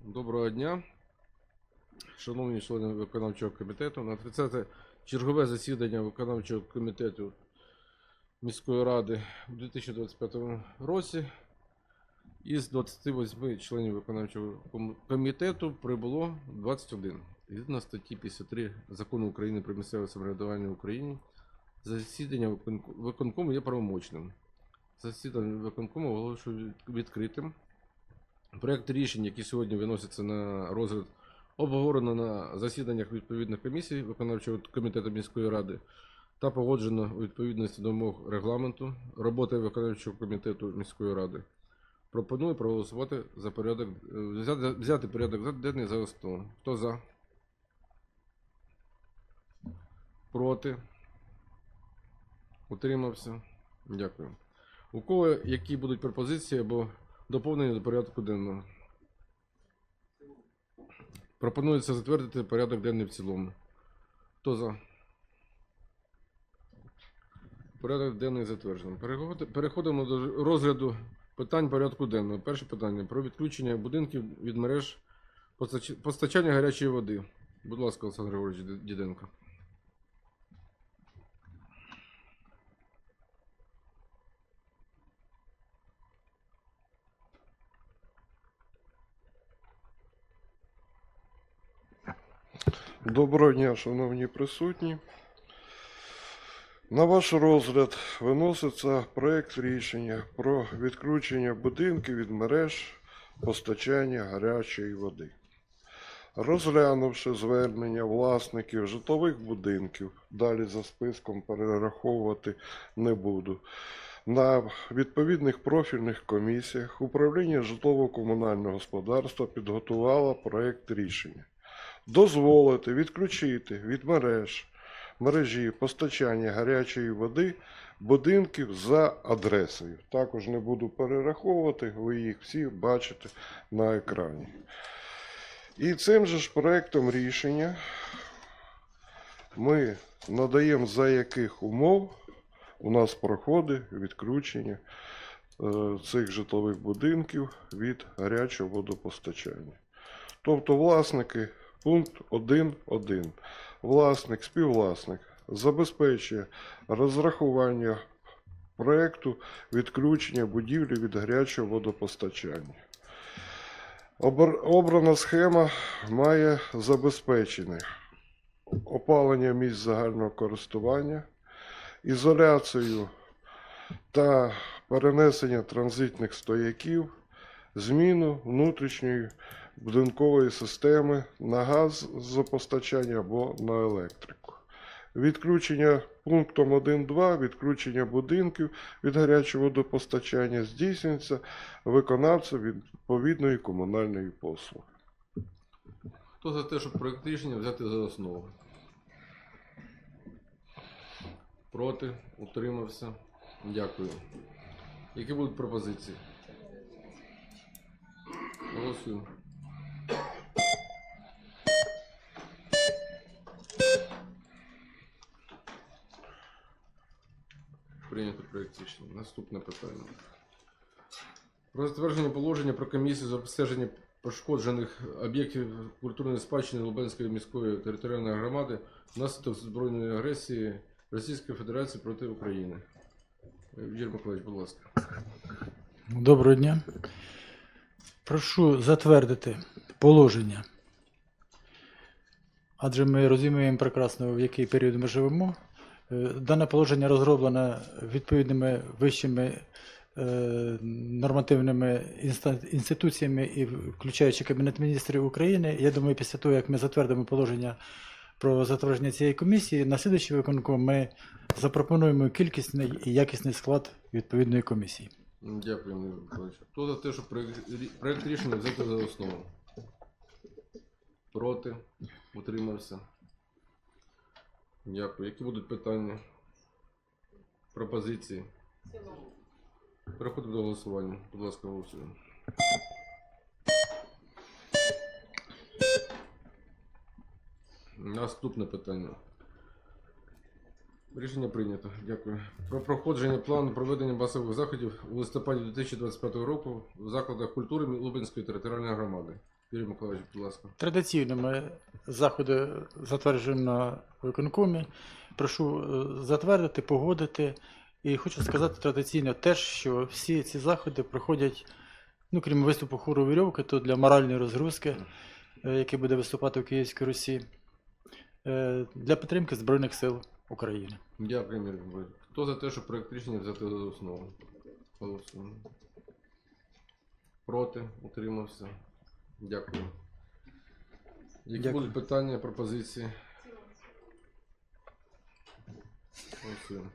Доброго дня, шановні члени виконавчого комітету. На 30 чергове засідання виконавчого комітету міської ради у 2025 році із 28 членів виконавчого комітету прибуло 21. Згідно статті 53 Закону України про місцеве самоврядування в Україні, засідання виконкому є правомочним. Засідання виконкому оголошую відкритим. Проект рішень, які сьогодні виносяться на розгляд, обговорено на засіданнях відповідних комісій виконавчого комітету міської ради та погоджено у відповідності до вимог регламенту роботи виконавчого комітету міської ради. Пропоную проголосувати за порядок, взяти, взяти порядок денний за основу. Хто за? Проти? Утримався? Дякую. У кого які будуть пропозиції або доповнення до порядку денного? Пропонується затвердити порядок денний в цілому. Хто за? Порядок денний затверджено. Переходимо до розгляду питань порядку денного. Перше питання про відключення будинків від мереж постачання гарячої води. Будь ласка, Олександр Григорович Діденко. Доброго дня, шановні присутні. На ваш розгляд виноситься проект рішення про відключення будинків від мереж постачання гарячої води. Розглянувши звернення власників житлових будинків, далі за списком перераховувати не буду. На відповідних профільних комісіях управління житлово-комунального господарства підготувало проект рішення дозволити відключити від мереж мережі постачання гарячої води будинків за адресою. Також не буду перераховувати, ви їх всі бачите на екрані. І цим же ж проектом рішення ми надаємо за яких умов у нас проходить відключення е, цих житлових будинків від гарячого водопостачання. Тобто власники Пункт 1.1. Власник, співвласник забезпечує розрахування проекту відключення будівлі від гарячого водопостачання. Обрана схема має забезпечене опалення місць загального користування, ізоляцію та перенесення транзитних стояків, зміну внутрішньої будинкової системи на газ з постачання або на електрику. Відключення пунктом 1.2, відключення будинків від гарячого водопостачання здійснюється виконавцем відповідної комунальної послуги. Хто за те, щоб проект рішення взяти за основу? Проти? Утримався? Дякую. Які будуть пропозиції? Голосуємо. Прийнято. Наступне питання. Про затвердження положення про комісію з обстеження пошкоджених об'єктів культурної спадщини Лубенської міської територіальної громади внаслідок збройної агресії Російської Федерації проти України. Юрій Миколаївич, будь ласка. Доброго дня. Прошу затвердити положення. Адже ми розуміємо прекрасно, в який період ми живемо. Е, Дане положення розроблене відповідними вищими е, нормативними інституціями, і включаючи Кабінет міністрів України. Я думаю, після того, як ми затвердимо положення про затвердження цієї комісії, на слідуючий виконком ми запропонуємо кількісний і якісний склад відповідної комісії. Дякую, Миколаївич. Хто за те, рі- проект рішення взяти за основу? Проти? Утримався? Дякую. Які будуть питання? Пропозиції? Переходимо до голосування. Будь ласка, голосуємо. Наступне питання. Рішення прийнято. Дякую. Про проходження плану проведення масових заходів у листопаді 2025 року в закладах культури Лубенської територіальної громади. Юрій Миколаївич, будь ласка. Традиційними заходи затверджені на виконкомі. Прошу е, затвердити, погодити. І хочу сказати традиційно теж, що всі ці заходи проходять, ну крім виступу хору вірьовки, то для моральної розгрузки, е, який буде виступати в Київській Русі, е, для підтримки Збройних сил України. Дякую, Юрій Миколаївич. Хто за те, щоб проект рішення взяти за основу? Голосуємо. Проти? Утримався? Дякую. Які Дякую. будуть питання, пропозиції? Голосуємо.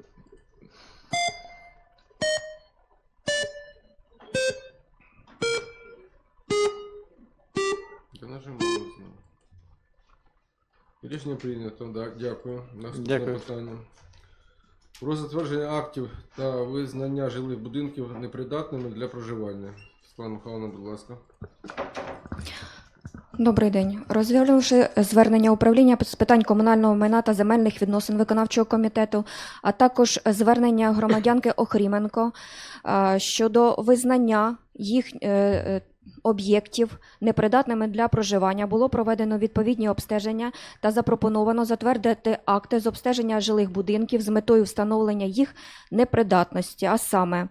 Я нажимаю знову. Рішення прийнято, так, дякую. Наступне Дякую. питання. Про затвердження актів та визнання жилих будинків непридатними для проживання. Світлана Михайловна, будь ласка. Добрий день. Розглянувши звернення управління з питань комунального майна та земельних відносин виконавчого комітету, а також звернення громадянки Охріменко щодо визнання їх е, е, об'єктів непридатними для проживання, було проведено відповідні обстеження та запропоновано затвердити акти з обстеження жилих будинків з метою встановлення їх непридатності, а саме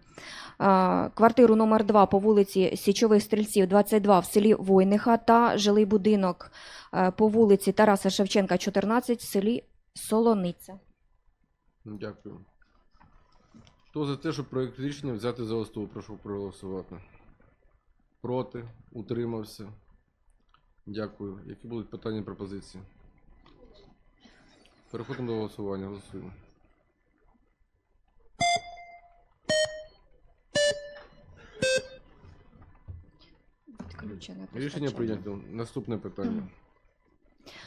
квартиру номер 2 по вулиці Січових Стрільців, 22 в селі Войниха та жилий будинок е, по вулиці Тараса Шевченка, 14 в селі Солониця. Дякую. Хто за те, щоб проєкт рішення взяти за основу, прошу проголосувати. Проти? Утримався? Дякую. Які будуть питання і пропозиції? Переходимо до голосування. Голосуємо. Відключене Рішення постачання. прийнято. Наступне питання.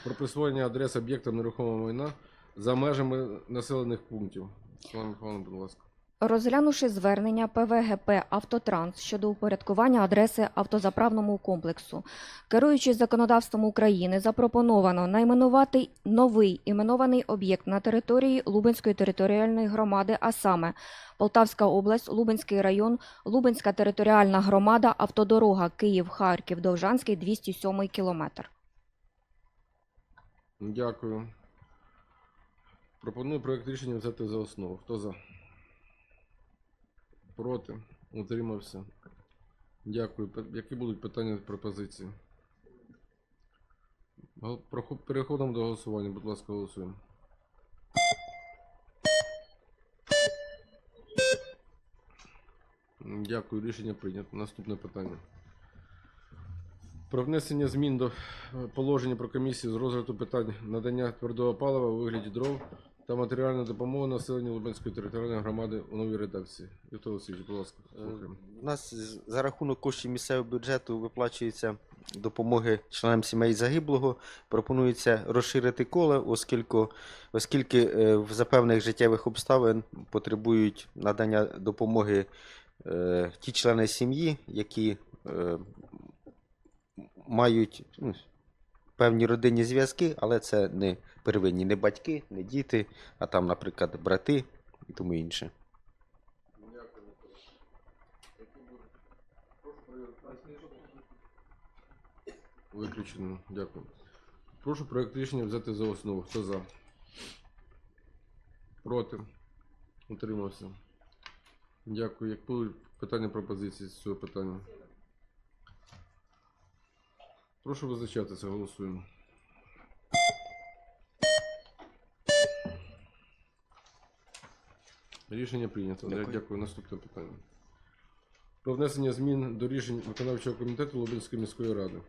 Про присвоєння адрес об'єктам нерухомого майна за межами населених пунктів. Слава Михайловна, будь ласка. Розглянувши звернення ПВГП «Автотранс» щодо упорядкування адреси автозаправному комплексу, керуючись законодавством України, запропоновано найменувати новий іменований об'єкт на території Лубенської територіальної громади, а саме Полтавська область, Лубенський район, Лубенська територіальна громада, автодорога Київ-Харків, Довжанський, 207 кілометр. Дякую. Пропоную проект рішення взяти за основу. Хто за? Проти? Утримався. Дякую. Які будуть питання пропозиції? Переходимо до голосування. Будь ласка, голосуємо. Дякую, рішення прийнято. Наступне питання. Про внесення змін до е, положення про комісію з розгляду питань надання твердого палива у вигляді дров та матеріальної допомоги населенню Лубенської територіальної громади у новій редакції. Віктор Васильович, будь ласка, слухаємо. У нас за рахунок коштів місцевого бюджету виплачується допомоги членам сімей загиблого. Пропонується розширити коло, оскільки, оскільки е, в- за певних життєвих обставин потребують надання допомоги е, ті члени сім'ї, які е, мають ну, певні родинні зв'язки, але це не первинні не батьки, не діти, а там, наприклад, брати і тому інше. Виключено. Дякую. Прошу проект рішення взяти за основу. Хто за? Проти? Утримався. Дякую. Як будуть питання пропозиції з цього питання? Прошу визначатися, голосуємо. Рішення прийнято. Дякую. Дякую. Наступне питання. Про внесення змін до рішень виконавчого комітету Лубинської міської ради.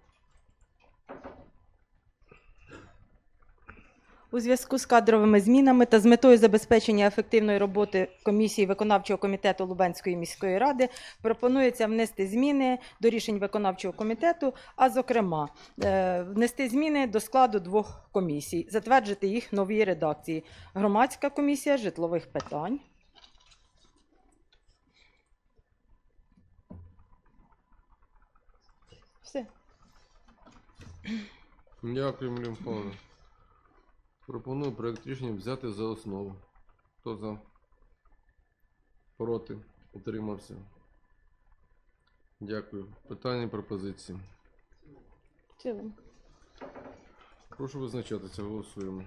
У зв'язку з кадровими змінами та з метою забезпечення ефективної роботи комісії виконавчого комітету Лубенської міської ради пропонується внести зміни до рішень виконавчого комітету, а зокрема, е, внести зміни до складу двох комісій, затвердити їх новій редакції. Громадська комісія житлових питань. Все. Дякую, Михайловна. Пропоную проект рішення взяти за основу. Хто за? Проти? Утримався. Дякую. Питання і пропозиції. цілому. Прошу визначатися, голосуємо.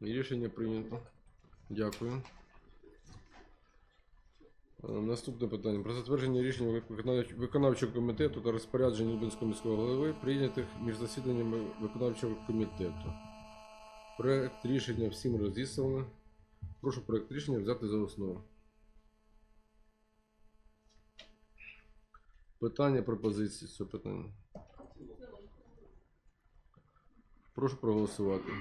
І рішення прийнято. Дякую. Е, Наступне питання. Про затвердження рішення виконавчого комітету та розпорядження Лубенського міського голови, прийнятих між засіданнями виконавчого комітету. Проект рішення всім розіслано. Прошу проект рішення взяти за основу. Питання, пропозиції з цього питання. Прошу проголосувати.